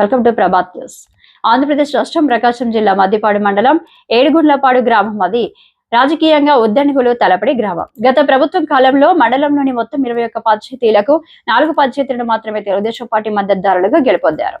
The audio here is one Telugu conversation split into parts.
Welcome to Prabhat news. Andhra Pradesh రాష్ట్రం ప్రకాశం జిల్లా మద్దిపాడు మండలం ఏడుగుండ్లపాడు గ్రామం అది. రాజకీయంగా ఉద్దండుగులు తలపడి గ్రామం. గత ప్రభుత్వం కాలంలో మండలంలోని మొత్తం ఇరవై ఒక్క పంచాయతీలకు నాలుగు పంచాయతీలను మాత్రమే తెలుగుదేశం పార్టీ మద్దతుదారులుగా గెలుపొందారు.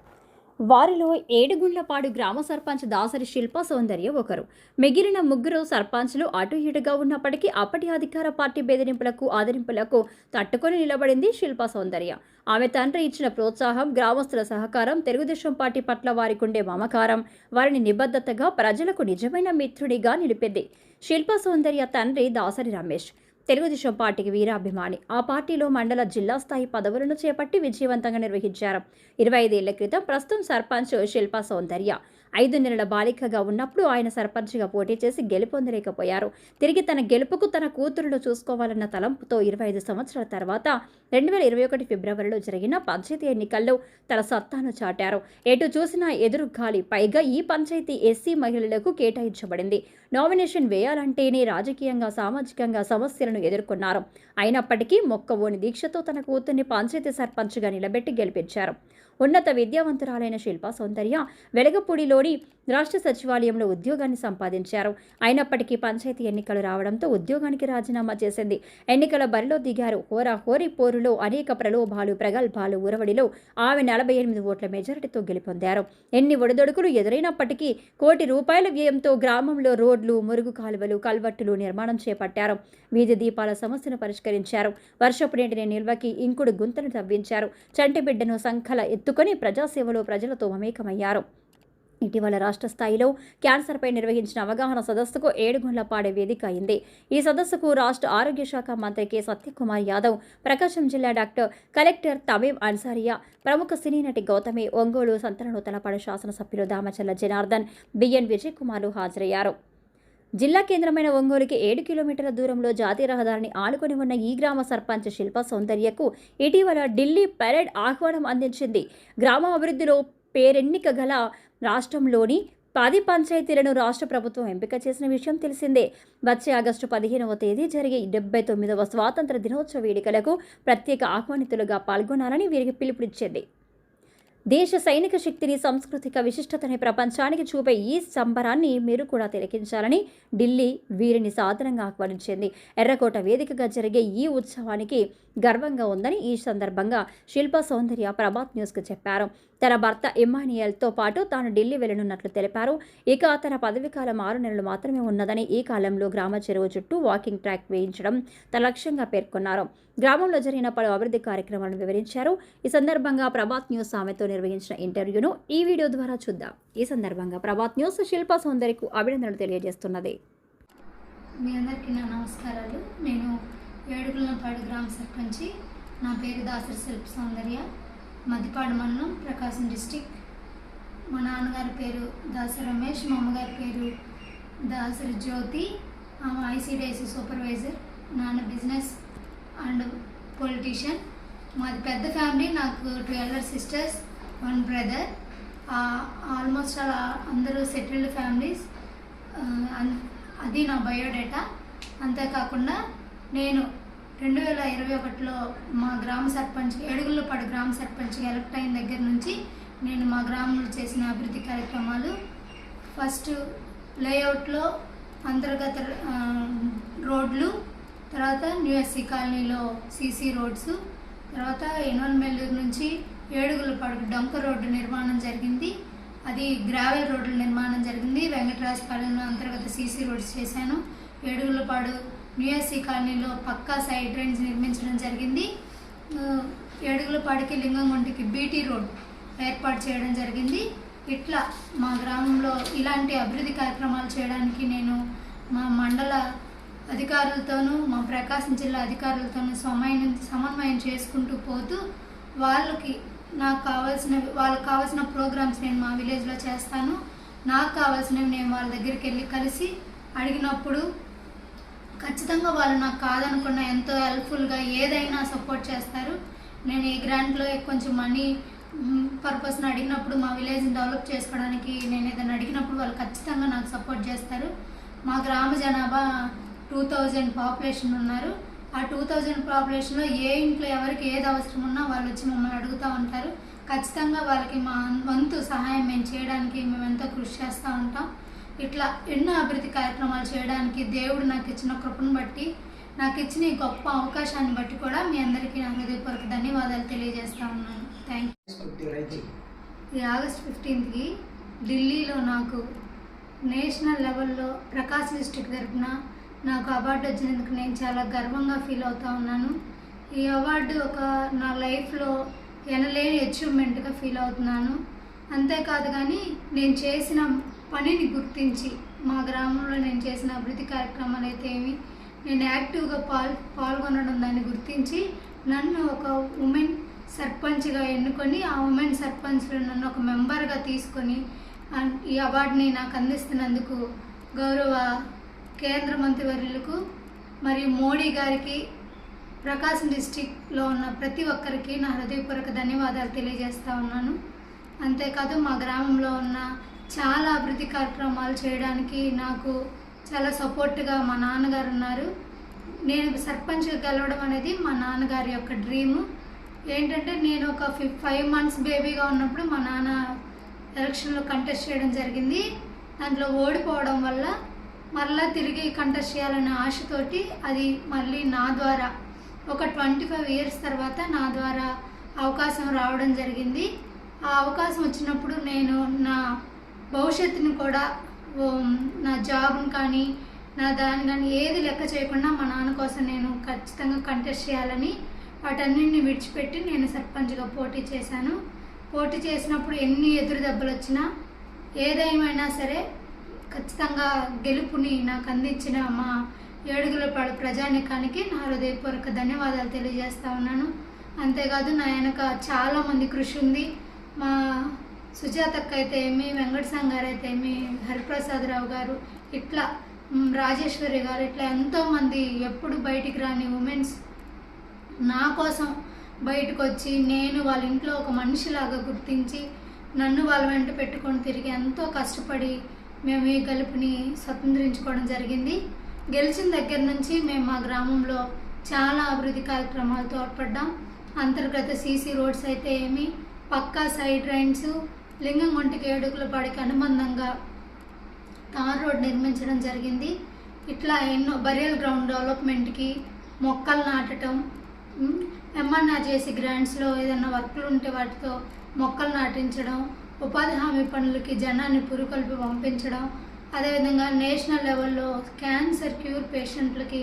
వారిలో ఏడుగుండ్లపాడు గ్రామ సర్పంచ్ దాసరి శిల్ప సౌందర్య ఒకరు. మిగిలిన ముగ్గురు సర్పంచ్లు అటు ఇటుగా ఉన్నప్పటికీ అప్పటి అధికార పార్టీ బెదిరింపులకు ఆదరింపులకు తట్టుకొని నిలబడింది శిల్ప సౌందర్య. ఆమె తండ్రి ఇచ్చిన ప్రోత్సాహం గ్రామస్తుల సహకారం తెలుగుదేశం పార్టీ పట్ల వారికుండే మమకారం వారిని నిబద్ధతగా ప్రజలకు నిజమైన మిత్రుడిగా నిలిపింది. శిల్ప సౌందర్య తండ్రి దాసరి రమేష్. తెలుగుదేశం పార్టీకి వీరాభిమాని. ఆ పార్టీలో మండల జిల్లా స్థాయి పదవులను చేపట్టి విజయవంతంగా నిర్వహించారు. ఇరవై ఐదేళ్ళ క్రితం ప్రస్తుతం సర్పంచ్ శిల్పా సౌందర్య. ఐదు నెలల బాలికగా ఉన్నప్పుడు ఆయన సర్పంచ్గా పోటీ చేసి గెలుపొందలేకపోయారు. తిరిగి తన గెలుపుకు తన కూతురును చూసుకోవాలన్న తలంపుతో ఇరవై ఐదు సంవత్సరాల తర్వాత రెండు వేల ఇరవై ఒకటి ఫిబ్రవరిలో జరిగిన పంచాయతీ ఎన్నికల్లో తన సత్తాను చాటారు. ఎటు చూసినా ఎదురు గాలి పైగా ఈ పంచాయతీ ఎస్సీ మహిళలకు కేటాయించబడింది. నామినేషన్ వేయాలంటేనే రాజకీయంగా సామాజికంగా సమస్యలను ఎదుర్కొన్నారు. అయినప్పటికీ మొక్కవోని దీక్షతో తన కూతుర్ని పంచాయతీ సర్పంచ్గా నిలబెట్టి గెలిపించారు. ఉన్నత విద్యావంతురాలైన శిల్ప సౌందర్య వెలగపూడిలోని రాష్ట్ర సచివాలయంలో ఉద్యోగాన్ని సంపాదించారు. అయినప్పటికీ పంచాయతీ ఎన్నికలు రావడంతో ఉద్యోగానికి రాజీనామా చేసింది. ఎన్నికల బరిలో దిగారు. హోరా హోరీ పోరులో అనేక ప్రలోభాలు ప్రగల్భాలు ఉరవడిలో ఆమె నలభై ఎనిమిది ఓట్ల మెజారిటీతో గెలుపొందారు. ఎన్ని ఒడిదొడుకులు ఎదురైనప్పటికీ కోటి రూపాయల వ్యయంతో గ్రామంలో రోడ్లు మురుగు కాలువలు కల్వట్టులు నిర్మాణం చేపట్టారు. వీధి దీపాల సమస్యను పరిష్కరించారు. వర్షపు నీటిని నిల్వకి ఇంకుడు గుంతను తవ్వించారు. చంటిబిడ్డను సంఖల ఎత్తుకొని ప్రజాసేవలో ప్రజలతో మమేకమయ్యారు. ఇటీవల రాష్ట్ర స్థాయిలో క్యాన్సర్పై నిర్వహించిన అవగాహన సదస్సుకు ఏడుగుండ్లపాడే వేదిక అయింది. ఈ సదస్సుకు రాష్ట్ర ఆరోగ్య శాఖ మంత్రి కె. సత్యకుమార్ యాదవ్ ప్రకాశం జిల్లా డాక్టర్ కలెక్టర్ తమీం అన్సారియా ప్రముఖ సినీ నటి గౌతమి ఒంగోలు సంతనూతలపాడు శాసనసభ్యులు దామచల్ల జనార్దన్ బిఎన్ విజయ్ కుమార్లు హాజరయ్యారు. జిల్లా కేంద్రమైన ఒంగోలుకి ఏడు కిలోమీటర్ల దూరంలో జాతీయ రహదారిని ఆనుకొని ఉన్న ఈ గ్రామ సర్పంచ్ శిల్ప సౌందర్యకు ఇటీవల ఢిల్లీ పెరేడ్ ఆహ్వానం అందించింది. గ్రామ అభివృద్ధిలో పేరెన్నిక గల రాష్ట్రంలోని పది పంచాయతీలను రాష్ట్ర ప్రభుత్వం ఎంపిక చేసిన విషయం తెలిసిందే. వచ్చే ఆగస్టు పదిహేనవ తేదీ జరిగే డెబ్బై తొమ్మిదవ స్వాతంత్ర దినోత్సవ వేడుకలకు ప్రత్యేక ఆహ్వానితులుగా పాల్గొనాలని వీరికి పిలుపునిచ్చింది. దేశ సైనిక శక్తిని సాంస్కృతిక విశిష్టతని ప్రపంచానికి చూపే ఈ సంబరాన్ని మీరు కూడా తిలకించాలని ఢిల్లీ వీరిని సాధారణంగా ఆహ్వానించింది. ఎర్రకోట వేదికగా జరిగే ఈ ఉత్సవానికి గర్వంగా ఉందని ఈ సందర్భంగా శిల్ప సౌందర్య ప్రభాత్ న్యూస్కు చెప్పారు. తన భర్త ఇమానియల్తో పాటు తాను ఢిల్లీ వెళ్ళనున్నట్లు తెలిపారు. ఇక తన పదవీకాలం ఆరు నెలలు మాత్రమే ఉన్నదని ఈ కాలంలో గ్రామ చెరువు చుట్టూ వాకింగ్ ట్రాక్ వేయించడం తన లక్ష్యంగా పేర్కొన్నారు. గ్రామంలో జరిగిన పలు అభివృద్ధి కార్యక్రమాలను వివరించారు. ఈ సందర్భంగా ప్రభాత్ న్యూస్ ఆమెతో నిర్వహించిన ఇంటర్వ్యూను ఈ వీడియో ద్వారా చూద్దాం. ఈ సందర్భంగా ప్రభాత్ న్యూస్ శిల్ప సౌందర్యకు అభినందనలు తెలియజేస్తున్నది. మీ అందరికీ నా నమస్కారాలు. నేను ఏడుగులపాడు గ్రామ సర్పంచి. నా పేరు దాసరి శిల్ప సౌందర్య. మద్దిపాడు మండలం ప్రకాశం డిస్టిక్. మా నాన్నగారి పేరు దాసరి రమేష్ మా అమ్మగారి పేరు దాసరి జ్యోతి. ఆమె ఐసీడీఎస్సీ సూపర్వైజర్ నాన్న బిజినెస్ అండ్ పొలిటీషియన్. మాది పెద్ద ఫ్యామిలీ నాకు twelve sisters one brother. Almost అలా అందరూ సెటిల్డ్ ఫ్యామిలీస్. అది నా బయోడేటా. అంతేకాకుండా నేను రెండు వేల ఇరవై ఒకటిలో మా గ్రామ సర్పంచ్ ఏడుగులపాడు గ్రామ సర్పంచ్గా ఎలక్ట్ అయిన దగ్గర నుంచి నేను మా గ్రామంలో చేసిన అభివృద్ధి కార్యక్రమాలు. ఫస్ట్ లేఅవుట్లో అంతర్గత రోడ్లు తర్వాత న్యూఎస్సీ కాలనీలో సీసీ రోడ్స్ తర్వాత ఎన్వన్మెల్లూరు నుంచి ఏడుగులపాడు డంక రోడ్డు నిర్మాణం జరిగింది. అది గ్రావెల్ రోడ్ల నిర్మాణం జరిగింది. వెంకటరాజపాలెంలో అంతర్గత సీసీ రోడ్స్ చేశాను. ఏడుగులపాడు న్యూఎస్సీ కాలనీలో పక్కా సైడ్ డ్రైన్స్ నిర్మించడం జరిగింది. ఏడుగులపాడికి లింగంగుంటికి బీటీ రోడ్ ఏర్పాటు చేయడం జరిగింది. ఇట్లా మా గ్రామంలో ఇలాంటి అభివృద్ధి కార్యక్రమాలు చేయడానికి నేను మా మండల అధికారులతోనూ మా ప్రకాశం జిల్లా అధికారులతోనూ సమయం సమన్వయం చేసుకుంటూ పోతూ వాళ్ళకి నాకు కావాల్సిన వాళ్ళకి కావాల్సిన ప్రోగ్రామ్స్ నేను మా విలేజ్లో చేస్తాను. నాకు కావాల్సినవి నేను వాళ్ళ దగ్గరికి వెళ్ళి కలిసి అడిగినప్పుడు ఖచ్చితంగా వాళ్ళు నాకు కాదనుకున్న ఎంతో హెల్ప్ఫుల్గా ఏదైనా సపోర్ట్ చేస్తారు. నేను ఈ గ్రాంట్లో కొంచెం మనీ పర్పస్ని అడిగినప్పుడు మా విలేజ్ని డెవలప్ చేసుకోవడానికి నేను ఏదైనా అడిగినప్పుడు వాళ్ళు ఖచ్చితంగా నాకు సపోర్ట్ చేస్తారు. మా గ్రామ జనాభా టూ థౌజండ్ పాపులేషన్ ఉన్నారు. ఆ టూ థౌజండ్ పాపులేషన్లో ఏ ఇంట్లో ఎవరికి ఏది అవసరం ఉన్నా వాళ్ళు వచ్చి మమ్మల్ని అడుగుతూ ఉంటారు. ఖచ్చితంగా వాళ్ళకి మా వంతు సహాయం మేము చేయడానికి మేము ఎంతో కృషి చేస్తూ ఉంటాం. ఇట్లా ఎన్నో అభివృద్ధి కార్యక్రమాలు చేయడానికి దేవుడు నాకు ఇచ్చిన కృపను బట్టి నాకు ఇచ్చిన ఈ గొప్ప అవకాశాన్ని బట్టి కూడా మీ అందరికీ నా హృదయపూర్వక ధన్యవాదాలు తెలియజేస్తా ఉన్నాను. థ్యాంక్ యూ ఈ ఆగస్ట్ ఫిఫ్టీన్త్కి ఢిల్లీలో నాకు నేషనల్ లెవెల్లో ప్రకాశ్ డిస్ట్రిక్ట్ తరఫున నాకు అవార్డు వచ్చినందుకు నేను చాలా గర్వంగా ఫీల్ అవుతా ఉన్నాను. ఈ అవార్డు ఒక నా లైఫ్లో ఎనలేని అచీవ్మెంట్గా ఫీల్ అవుతున్నాను. అంతేకాదు కానీ నేను చేసిన పనిని గుర్తించి మా గ్రామంలో నేను చేసిన అభివృద్ధి కార్యక్రమాలు అయితే ఏమి నేను యాక్టివ్గా పాల్ పాల్గొనడం దాన్ని గుర్తించి నన్ను ఒక ఉమెన్ సర్పంచ్గా ఎన్నుకొని ఆ ఉమెన్ సర్పంచ్లో నన్ను ఒక మెంబర్గా తీసుకొని ఈ అవార్డుని నాకు అందిస్తున్నందుకు గౌరవ కేంద్ర మంత్రివర్యులకు మరియు మోడీ గారికి ప్రకాశం డిస్టిక్లో ఉన్న ప్రతి ఒక్కరికి నా హృదయపూర్వక ధన్యవాదాలు తెలియజేస్తూ ఉన్నాను. అంతేకాదు మా గ్రామంలో ఉన్న చాలా అభివృద్ధి కార్యక్రమాలు చేయడానికి నాకు చాలా సపోర్ట్గా మా నాన్నగారు ఉన్నారు. నేను సర్పంచ్ గెలవడం అనేది మా నాన్నగారి యొక్క డ్రీము. ఏంటంటే నేను ఒక ఫిఫ్ ఫైవ్ మంత్స్ బేబీగా ఉన్నప్పుడు మా నాన్న ఎలక్షన్లో కంటెస్ట్ చేయడం జరిగింది. దాంట్లో ఓడిపోవడం వల్ల మరలా తిరిగి కంటెస్ట్ చేయాలనే ఆశతోటి అది మళ్ళీ నా ద్వారా ఒక ట్వంటీ ఫైవ్ ఇయర్స్ తర్వాత నా ద్వారా అవకాశం రావడం జరిగింది. ఆ అవకాశం వచ్చినప్పుడు నేను నా భవిష్యత్తుని కూడా నా జాబ్ని కానీ నా దాని కానీ ఏది లెక్క చేయకుండా మా నాన్న కోసం నేను ఖచ్చితంగా కంటెస్ట్ చేయాలని వాటన్నింటిని విడిచిపెట్టి నేను సర్పంచ్గా పోటీ చేశాను. పోటీ చేసినప్పుడు ఎన్ని ఎదురు దెబ్బలు వచ్చినా ఏదేమైనా సరే ఖచ్చితంగా గెలుపుని నాకు అందించిన మా ఏడుగుల పాడు ప్రజానికానికి నా హృదయపూర్వక ధన్యవాదాలు తెలియజేస్తా ఉన్నాను. అంతేకాదు నా వెనక చాలామంది కృషి ఉంది. మా సుజాతక్క అయితే ఏమి వెంకట సంగారు గారు అయితే ఏమి హరిప్రసాదరావు గారు ఇట్లా రాజేశ్వరి గారు ఇట్లా ఎంతోమంది ఎప్పుడు బయటికి రాని ఉమెన్స్ నా కోసం బయటకు వచ్చి నేను వాళ్ళ ఇంట్లో ఒక మనిషిలాగా గుర్తించి నన్ను వాళ్ళ వెంట పెట్టుకొని తిరిగి ఎంతో కష్టపడి మేము ఈ గలుపుని స్వతంత్రించుకోవడం జరిగింది. గెలిచిన దగ్గర నుంచి మేము మా గ్రామంలో చాలా అభివృద్ధి కార్యక్రమాలు తోడ్పడ్డాం అంతర్గత సీసీ రోడ్స్ అయితే ఏమి పక్కా సైడ్ రైన్స్ లింగం ఒంటికి ఏడుగుల పాడికి అనుబంధంగా తార్ రోడ్ నిర్మించడం జరిగింది. ఇట్లా ఎన్నో బరియల్ గ్రౌండ్ డెవలప్మెంట్కి మొక్కలు నాటడం ఎంఆర్ఆర్ చేసి గ్రాంట్స్లో ఏదైనా వర్క్లు ఉంటే వాటితో మొక్కలు నాటించడం ఉపాధి హామీ పనులకి జనాన్ని పురుకొల్పి పంపించడం అదేవిధంగా నేషనల్ లెవెల్లో క్యాన్సర్ క్యూర్ పేషెంట్లకి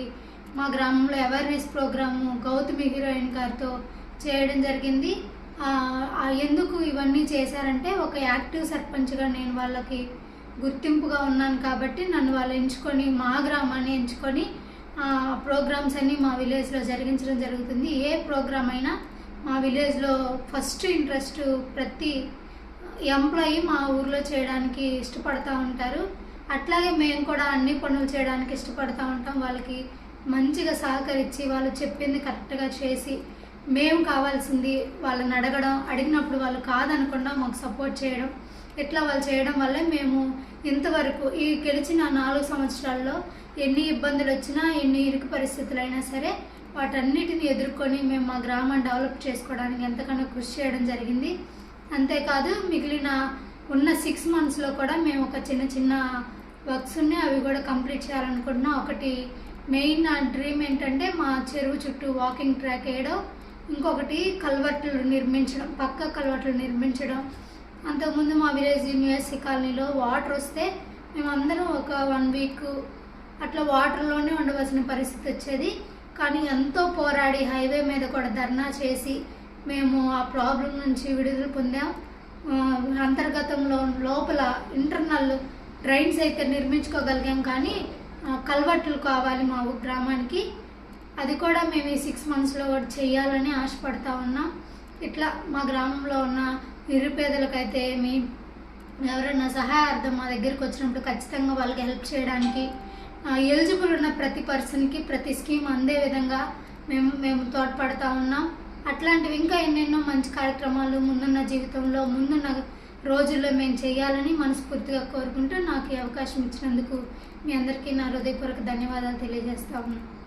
మా గ్రామంలో అవేర్నెస్ ప్రోగ్రాము గౌతమి హీరోయిన్ గారితో చేయడం జరిగింది. ఎందుకు ఇవన్నీ చేశారంటే ఒక యాక్టివ్ సర్పంచ్గా నేను వాళ్ళకి గుర్తింపుగా ఉన్నాను కాబట్టి నన్ను వాళ్ళు ఎంచుకొని మా గ్రామాన్ని ఎంచుకొని ప్రోగ్రామ్స్ అన్నీ మా విలేజ్లో జరిగించడం జరుగుతుంది. ఏ ప్రోగ్రామ్ అయినా మా విలేజ్లో ఫస్ట్ ఇంట్రెస్ట్ ప్రతి ఎంప్లాయీ మా ఊర్లో చేయడానికి ఇష్టపడతా ఉంటారు. అట్లాగే మేము కూడా అన్ని పనులు చేయడానికి ఇష్టపడతా ఉంటాం. వాళ్ళకి మంచిగా సహకరించి వాళ్ళు చెప్పింది కరెక్ట్గా చేసి మేము కావాల్సింది వాళ్ళని అడగడం అడిగినప్పుడు వాళ్ళు కాదనకుండా మాకు సపోర్ట్ చేయడం ఇట్లా వాళ్ళు చేయడం వల్లే మేము ఇంతవరకు ఈ గెలిచిన నాలుగు సంవత్సరాల్లో ఎన్ని ఇబ్బందులు వచ్చినా ఎన్ని ఇరుకు పరిస్థితులు అయినా సరే వాటన్నిటిని ఎదుర్కొని మేము మా గ్రామాన్ని డెవలప్ చేసుకోవడానికి ఎంతకన్నా కృషి చేయడం జరిగింది. అంతేకాదు మిగిలిన ఉన్న సిక్స్ మంత్స్లో కూడా మేము ఒక చిన్న చిన్న వర్క్స్ ఉన్నాయి. అవి కూడా కంప్లీట్ చేయాలనుకుంటున్నాం. ఒకటి మెయిన్ నా డ్రీమ్ ఏంటంటే మా చెరువు చుట్టూ వాకింగ్ ట్రాక్ వేయడం ఇంకొకటి కల్వర్టులు నిర్మించడం పక్క కల్వర్టులు నిర్మించడం. అంతకుముందు మా విలేజ్ యూనివర్సిటీ కాలనీలో వాటర్ వస్తే మేమందరం ఒక వన్ వీక్ అట్లా వాటర్లోనే ఉండవలసిన పరిస్థితి వచ్చేది. కానీ ఎంతో పోరాడి హైవే మీద కూడా ధర్నా చేసి మేము ఆ ప్రాబ్లం నుంచి విడుదల పొందాం. అంతర్గతంలో లోపల ఇంటర్నల్ డ్రైన్స్ అయితే నిర్మించుకోగలిగాం కానీ కల్వర్టులు కావాలి మా గ్రామానికి. అది కూడా మేము ఈ సిక్స్ మంత్స్లో కూడా చేయాలని ఆశపడతా ఉన్నాం. ఇట్లా మా గ్రామంలో ఉన్న నిరుపేదలకైతే ఏమి ఎవరైనా సహాయార్థం మా దగ్గరికి వచ్చినప్పుడు ఖచ్చితంగా వాళ్ళకి హెల్ప్ చేయడానికి ఎలిజిబుల్ ఉన్న ప్రతి పర్సన్కి ప్రతి స్కీమ్ అందే విధంగా మేము మేము తోడ్పడతా ఉన్నాం. అట్లాంటివి ఇంకా ఎన్నెన్నో మంచి కార్యక్రమాలు ముందున్న జీవితంలో ముందున్న రోజుల్లో మేము చేయాలని మనస్ఫూర్తిగా కోరుకుంటూ నాకు ఈ అవకాశం ఇచ్చినందుకు మీ అందరికీ నా హృదయపూర్వక ధన్యవాదాలు తెలియజేస్తా ఉన్నాను.